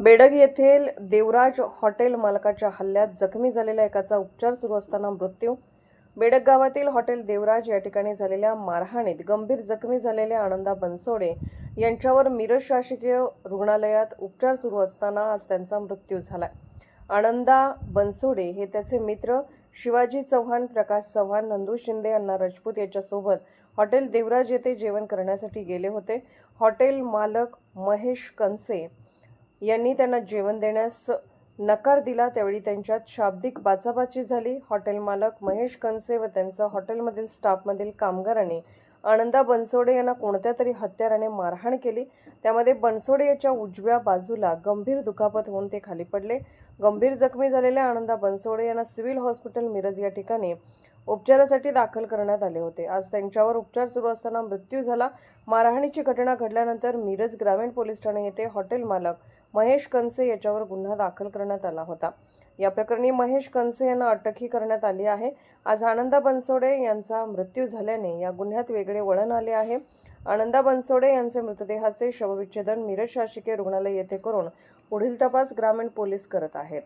बेडग येथील देवराज हॉटेल मालकाच्या हल्ल्यात जखमी झालेल्या एकाचा उपचार सुरू असताना मृत्यू. बेडग गावातील हॉटेल देवराज या ठिकाणी झालेल्या मारहाणीत गंभीर जखमी झालेल्या आनंदा बनसोडे यांच्यावर मिरज शासकीय रुग्णालयात उपचार सुरू असताना आज त्यांचा मृत्यू झाला आनंदा बनसोडे हे त्याचे मित्र शिवाजी चव्हाण प्रकाश चव्हाण नंदू शिंदे अण्णा राजपूत याच्यासोबत हॉटेल देवराज येथे जेवण करण्यासाठी गेले होते. हॉटेल मालक महेश कनसे यांनी त्यांना जेवण देण्यास नकार दिला. त्यावेळी त्यांच्यात शाब्दिक बाचाबाची झाली. हॉटेल मालक महेश कनसे व त्यांचा हॉटेलमधील स्टाफमधील कामगारांनी आनंदा बनसोडे यांना कोणत्या तरी हत्याराने मारहाण केली. त्यामध्ये बनसोडे याच्या उजव्या बाजूला गंभीर दुखापत होऊन ते खाली पडले. गंभीर जखमी झालेल्या आनंदा बनसोडे यांना सिव्हिल हॉस्पिटल मिरज या ठिकाणी उपचारासाठी दाखल करण्यात आले होते. आज त्यांच्यावर उपचार सुरू असताना मृत्यू झाला. मारहाणीची घटना घडल्यानंतर मिरज ग्रामीण पोलीस ठाणे येथे हॉटेल मालक महेश कनसे याच्यावर गुन्हा दाखल करण्यात आला होता. या प्रकरणी महेश कनसे यांना अटकही करण्यात आली आहे. आज आनंदा बनसोडे यांचा मृत्यू झाल्याने या गुन्ह्यात वेगळे वळण आले आहे. आनंदा बनसोडे यांचे मृतदेहाचे शवविच्छेदन मिरज शासकीय रुग्णालय येथे करून पुढील तपास ग्रामीण पोलीस करत आहेत.